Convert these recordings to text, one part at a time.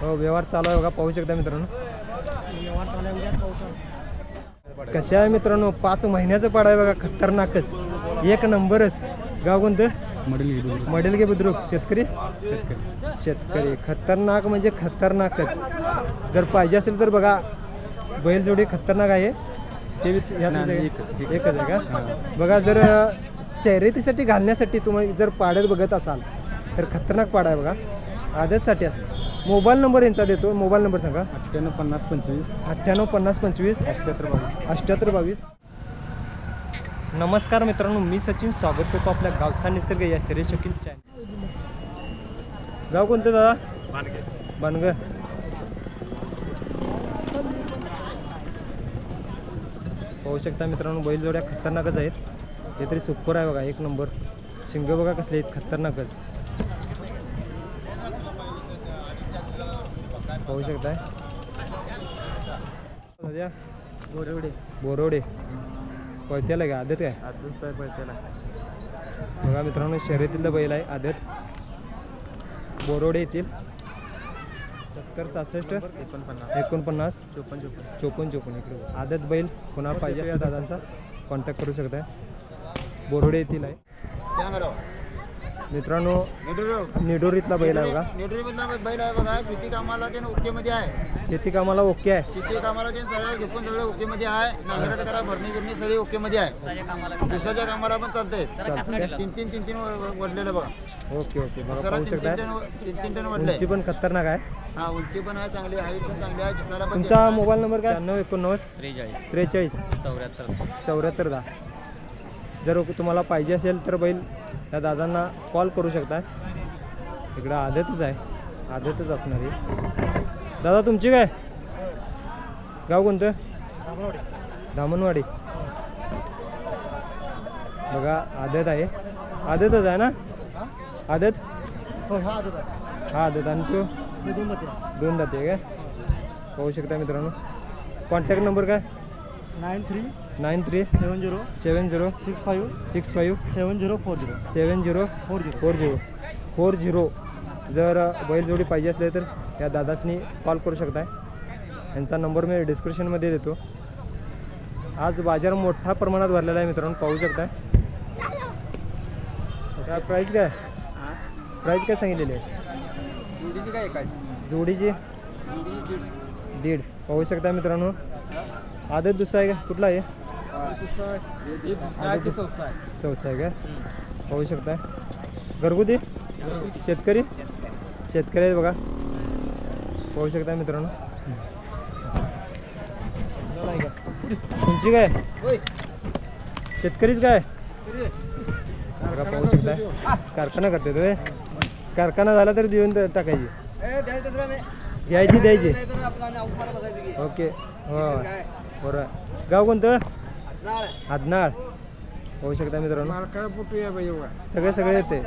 हो व्यवहार चालू आहे बघा पाहू शकता मित्रांनो. कशा आहे मित्रांनो? पाच महिन्याचं पाड आहे बघा खतरनाकच. एक नंबरच. गाव कोणतं? मडेल गे बुद्रुक. शेतकरी? शेतकरी. शेतकरी. खतरनाक म्हणजे खतरनाकच. जर पाहिजे असेल तर बघा बैलजोडी खतरनाक आहे. ते एकच आहे का? बघा जर शर्यतीसाठी घालण्यासाठी तुम्ही जर पाड्यात बघत असाल तर खतरनाक पाडा आहे बघा. आदतसाठी असं मोबाईल नंबर यांचा देतो. मोबाईल नंबर सांगा. अठ्ठ्याण्णव पन्नास पंचवीस. अठ्ठ्याण्णव पन्नास पंचवीस. अठ्ठ्याहत्तर बावीस. अठ्ठ्याहत्तर बावीस. नमस्कार मित्रांनो मी सचिन स्वागत करतो आपल्या गावचा निसर्ग या शरीर शकील चॅनल गाव कोणतं दादा? बानग पाहू शकता मित्रांनो बैल जोड्या खतरनाकच आहेत. हे तरी सुपर आहे बघा एक नंबर. शिंग बघा कसले आहेत खतरनाकच पाहू शकताय? बोरवडे. बोरोडे पळत्याला का? आदत काय? अजून साहेब त्याला बघा मित्रांनो शर्यतीतलं बैल आहे आदत. बोरोडे येथील सत्तर सहासष्ट एकोणपन्नास. एकोणपन्नास. चोपन्न चोपन्न. चोपन्न चोपन्न. इकडे. आदत बैल कोणाला पाहिजे या दादांचा कॉन्टॅक्ट करू शकताय. बोरोडे येथील आहे. मित्रांनो निडोरीतला बैल आहे बघा. बैल आहे बघा. शेती कामाला ते ओके मध्ये आहे. शेती कामाला ओके आहे. शेती कामाला ते सगळं झोपून सगळं ओके मध्ये आहे. नांगरट करा भरणी गिरणी सगळी ओके मध्ये आहे. दिवसाच्या कामाला पण चालतंय. तीन तीन तीन तीन वडलेलं बघा. Okay okay. बघा पाहू तीन तीन टन तीन तीन टन वडले. उंची पण खतरनाक आहे. हा उंची पण आहे चांगली हाईट पण चांगली आहे. दिसायला पण तुमचा मोबाईल नंबर काय? शहाण्णव एकोणनव्वद. त्रेचाळीस. त्रेचाळीस. चौऱ्याहत्तर. चौऱ्याहत्तर दहा. जर तुम्हाला पाहिजे असेल तर बैल त्या दादांना कॉल करू शकता इकडं आदतच आहे. आदतच असणार आहे दादा तुमची काय? गाव कोणतं? धामणवाडी. बघा आदत आहे. आदतच आहे ना? आदत? हो हा आदत. आहे हा आदत आणि तो? दोन जाते दोन जाते काय? पाहू शकता मित्रांनो. कॉन्टॅक्ट नंबर काय? Nine three nine three seven zero seven zero six five six five seven zero four zero seven zero four zero. Four zero. Four zero. Four बैलजोडी पाहिजे असले तर या दादासनी कॉल करू शकताय. यांचा नंबर मी डिस्क्रिप्शनमध्ये देतो. आज बाजार मोठ्या प्रमाणात भरलेला आहे मित्रांनो. पाहू शकताय. काय प्राईस काय? प्राईस काय सांगितलेली आहे? जोडीची काय काय जोडीची? दीड. पाहू शकता मित्रांनो. आदत दुसरा आहे का? कुठला आहे? चौसा आहे का? पाहू शकता घरगुती? शेतकरी? शेतकरी आहेत बघा. पाहू शकता मित्रांनो. तुमची काय? शेतकरीच काय? बघा पाहू शकता कारखाना करते तुम्ही कारखाना झाला तर देऊन टाकायची. घ्यायची द्यायची. ओके. हो बरं. गाव कोणतं? आदनाळ. होऊ शकता मित्रांनो. सगळे सगळे येते.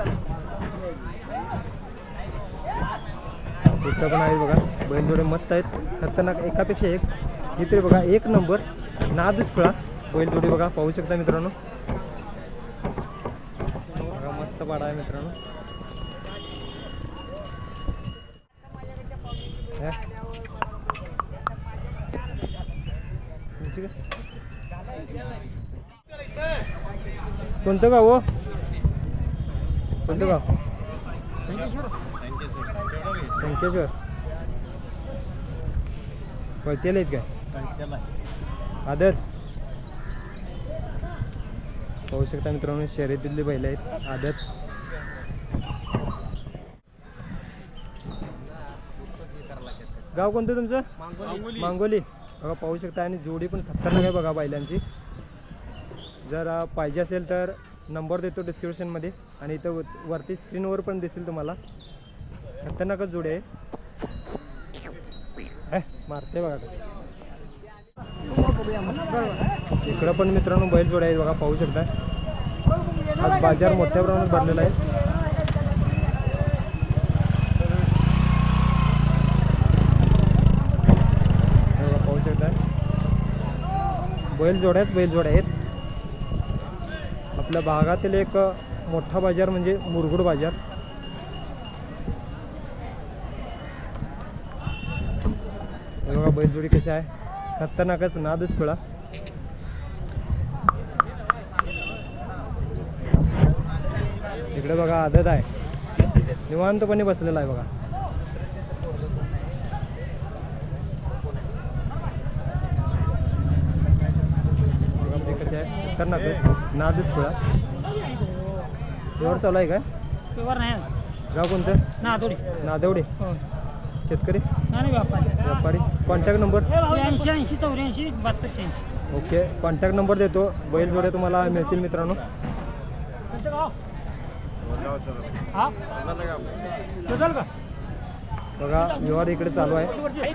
इथं पण आहे बघा. बैलजोडे मस्त आहेत. खतरनाक एकापेक्षा एक. इथे बघा एक नंबर. नादच खुळा. बैलजोडी बघा पाहू शकता मित्रांनो. बघा मस्त पाडा आहे मित्रांनो? तुमची काय? कोणतं गाव हो? कोणतं गाव? संकेश्वर. पळतेल आहेत काय? आदर. पाहू शकता मित्रांनो शर्यतीतले बैल आहेत. आदत गाव कोणतं तुमचं? मांगोली. बघा पाहू शकता आणि जोडी पण खतरनाक आहे बघा बैलांची. जर पाहिजे असेल तर नंबर देतो डिस्क्रिप्शनमध्ये आणि इथं व- वरती स्क्रीनवर पण दिसेल तुम्हाला. खतरनाकच जोडी आहे. मारते बघा कसं. इकडं पण मित्रांनो बैल जोड्या आहेत बघा पाहू शकता. आज बाजार मोठ्या प्रमाणात भरलेला आहे हे बघा पाहू शकता बैल जोड्याच बैल जोड्या आहेत. आपल्या भागातील एक मोठा बाजार म्हणजे मुरगुड बाजार. बघा बैलजोडी कशी आहे. खतरनाकच नादच पिळा इकडे बघा आदत आहे. निवांतपणे बसलेला आहे बघा ते कसे आहे खतरनाकच नादच पिळा एवढं चालू आहे काय? पेवर नाही गाव कोणतं? ना थोडी नादेवडे. हो. शेतकरी? नाही व्यापारी. व्यापारी. कॉन्टॅक्ट नंबर ऐंशी ऐंशी चौऱ्याऐंशी बहात्तर शहाऐंशी. ओके. कॉन्टॅक्ट नंबर देतो. बैल जोड्या तुम्हाला मिळतील मित्रांनो. कोणतं गाव? हा? बदल का? बघा व्यवहार इकडे चालू आहे. हे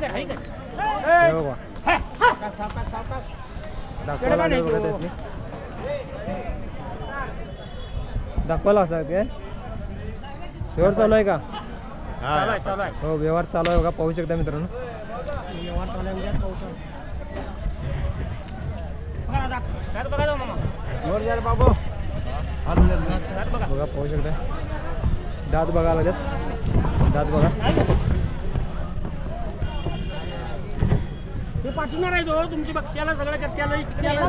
दाखवायला बघा त्यासनी. दाखवायला असा काय व्यवहार चालू आहे का? हो. व्यवहार चालू आहे बघा पाहू शकता मित्रांनो. बघा बघा बाबू. दात बघा. बघा पाहू शकता. दात बघा लागत दात बघा. हे पाठवणार आहे तो तुमची बघत्याला सगळं करत्याला त्याला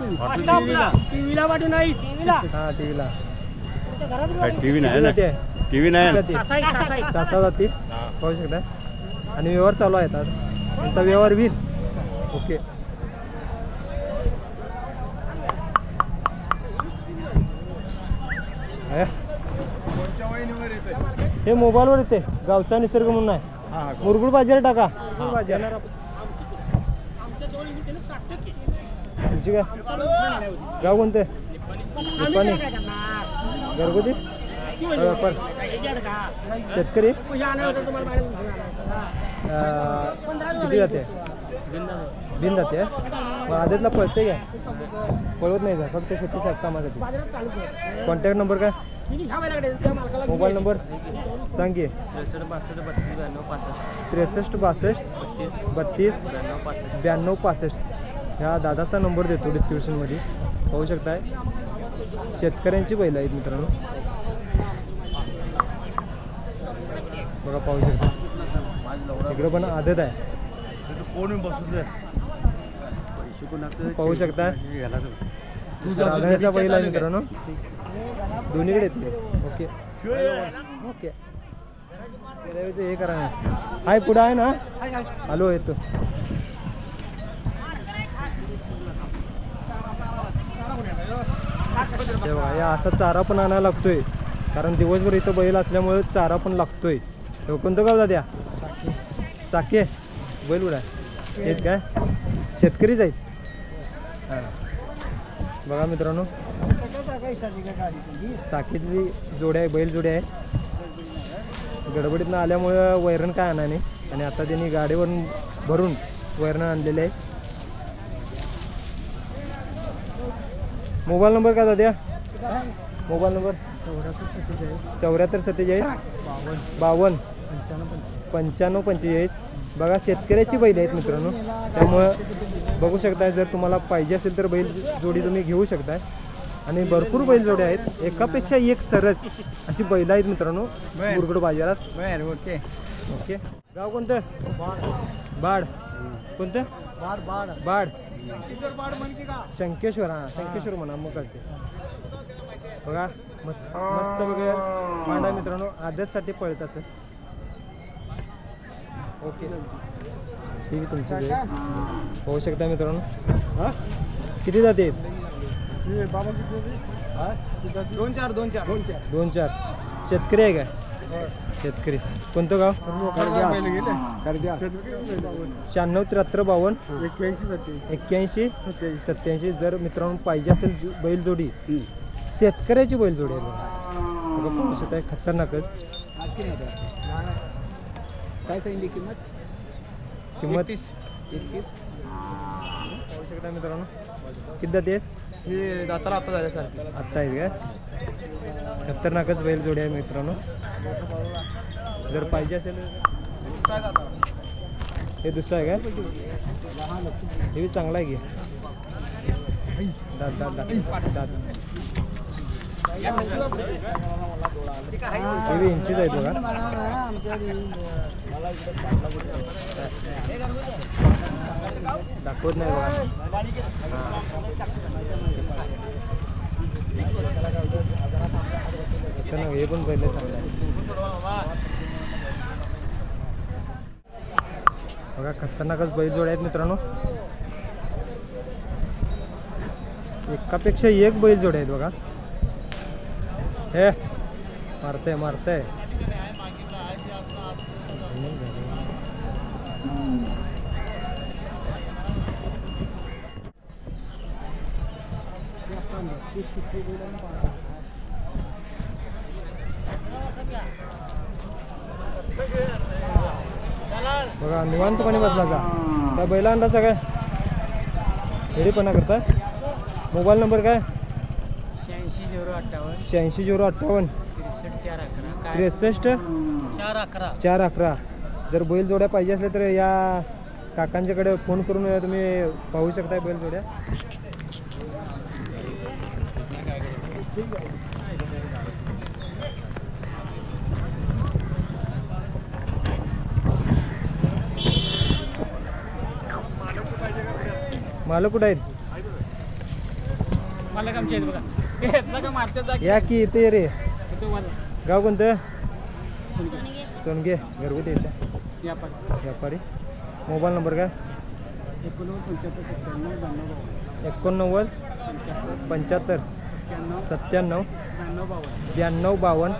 पाठवणार नाही ती. स्टॉपला. टीव्हीला पाठवू नाही. टीव्हीला. हा टीव्हीला. घरात टीव्ही नाही ना? जाते टीव्ही नाही ना. सासा पाहू शकता? आणि व्यवहार चालू आहेत आज. त्यांचा व्यवहार होईल. ओके. हे? मोबाईलवर येते. गावचा निसर्ग म्हणून आहे. मुरगुड बाजार टाका. बाजार आमच्या जवळ इथे त्यानं साठ टक्के. तुमची काय? गाव कोणते? आम्ही निपाणी घरगुती व्यापार. शेतकरी? किती जाते? बिन जाते मग आधीतला पळते काय? पळवत नाही का? फक्त शेतीच्या कामासाठी. कॉन्टॅक्ट नंबर काय? मोबाईल नंबर सांग की. त्रेसष्ट बासष्ट बत्तीस ब्याण्णव पासष्ट. ह्या दादाचा नंबर देतो डिस्क्रिप्शनमध्ये. पाहू शकताय. शेतकऱ्यांची बैल आहेत मित्रांनो. बघा पाहू शकता. इकडं पण आदत आहे. पाहू शकता. राधाण्याचा बैल आहे मित्रांनो. दोन्हीकडे येते ओके. ओके. हे करा हाय पुढं आहे ना? हॅलो येतो. हे बघा या असा चारा पण आणायला लागतोय. कारण दिवसभर इथं बैल असल्यामुळे चारा पण लागतोय. हे कोणतं गाव द्या चाके बैल उडा. येत काय? शेतकरीच आहेत. हां. बघा मित्रांनो. साखीतली जोड्या आहे बैल जोड्या आहे. गडबडीतनं आल्यामुळं वैरण काय आणा नाही. आणि आता त्यांनी गाडीवरून भरून वैरण आणलेले आहे. मोबाईल नंबर काय दाद्या? Mobile number? चौऱ्याहत्तर सत्तेचाळीस. बावन्न. पंच्याण्णव पंचेचाळीस. बघा शेतकऱ्याची बैल आहेत मित्रांनो. त्यामुळं बघू शकताय जर तुम्हाला पाहिजे असेल तर बैल जोडी तुम्ही घेऊ शकताय. आणि भरपूर बैल जोड्या आहेत. एकापेक्षा एक सरस अशी बैल आहेत मित्रांनो मुरगड बाजारात. ओके. ओके. गाव कोणतं? बाड. कोणतं? बाड की का शंकेश्वर हा शंकेश्वर म्हणा मग कळते. बघा मस्त मस्त बघा मांडा मित्रांनो आदतसाठी पळत असं ओके. ठीक आहे तुमची वेळ. पाहू शकता मित्रांनो. किती जाते आहेत? दोन चार दोन चार दोन चार. दोन चार. शेतकरी आहे काय शेतकरी. कोणतं गाव? शहाण्णव त्र्याहत्तर बावन्न. एक्क्याऐंशी. सत्याऐंशी. जर मित्रांनो पाहिजे असेल बैलजोडी शेतकऱ्याची बैलजोडी आहे खतरनाकच काय सांगितली किंमत? किंमत? शकता मित्रांनो. किती जाते हे दाताला आता आत्ता आहेत काय खतरनाकच बैलजोडी आहे मित्रांनो. जर पाहिजे असेल हे दुसरं आहे काय हे बी चांगलं आहे की. दात दात दात दात हे इंचीच आहेत बघा. दाखवत नाही बघा. इथं हे पण पहिले चांगलं आहे. बघा खतरनाकच बैलजोड आहेत मित्रांनो. एकापेक्षा एक बैलजोड आहेत बघा. हे मारते मारते बघा निवांतपणे बसला जा. त्या बैला अंदाजा काय हेडीपणा करताय. मोबाईल नंबर काय? शहाऐंशी झिरो अठ्ठावन्न. शहाऐंशी झिरो अठ्ठावन्न. त्रेसष्ट चार अकरा. काय? त्रेसष्ट? चार अकरा. चार अकरा. जर बैल जोड्या पाहिजे असल्या तर या काकांच्याकडे फोन करून तुम्ही पाहू शकताय बैल जोड्या. मालक कुठं आहेत? मला आमच्या आहेत बघा. घेतला का मारते जा या की इथे रे. मला गाव कोणतं? सोनगे. घरगुती इथं व्यापार. व्यापारी. मोबाईल नंबर काय? एकोणनव्वद पंच्याहत्तर सत्त्याण्णव ब्याण्णव एकोणनव्वद पंच्याहत्तर. पंच्याहत्तर. एक्क्याण्णव. सत्त्याण्णव. ब्याण्णव बावन्न. ब्याण्णव बावन्न.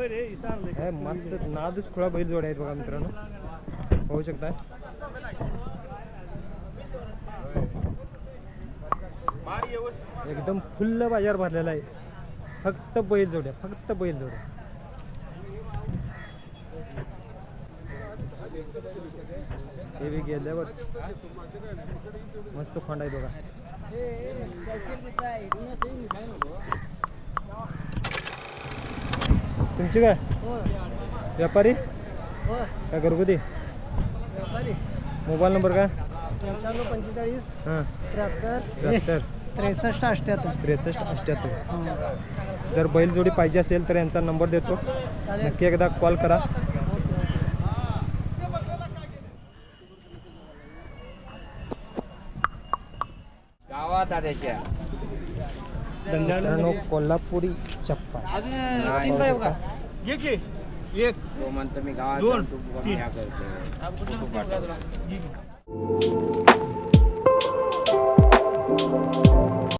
हे. हे मस्त नादच खुळा बैल जोड्या आहेत बघा मित्रांनो पाहू शकताय एकदम फुल्ल बाजार भरलेला आहे फक्त बैल जोड्या फक्त बैल जोड्या हे बी गेल्यावर मस्त खोंड आहे बघा तुमची काय? व्यापारी? काय घरगुती? मोबाईल नंबर काय? पंच्याण्णव पंचेचाळीस हां. त्र्याहत्तर त्रेसष्ट अठ्ठ्याहत्तर त्रेसष्ट अठ्ठ्याहत्तर जर बैल जोडी पाहिजे असेल तर यांचा नंबर देतो. नक्की एकदा कॉल करा. गावात आल्याच्या मित्रांनो कोल्हापुरी चप्पा एक तो म्हणतो मी गावात दोन, जातो, बुवा तीन. ह्या करतो.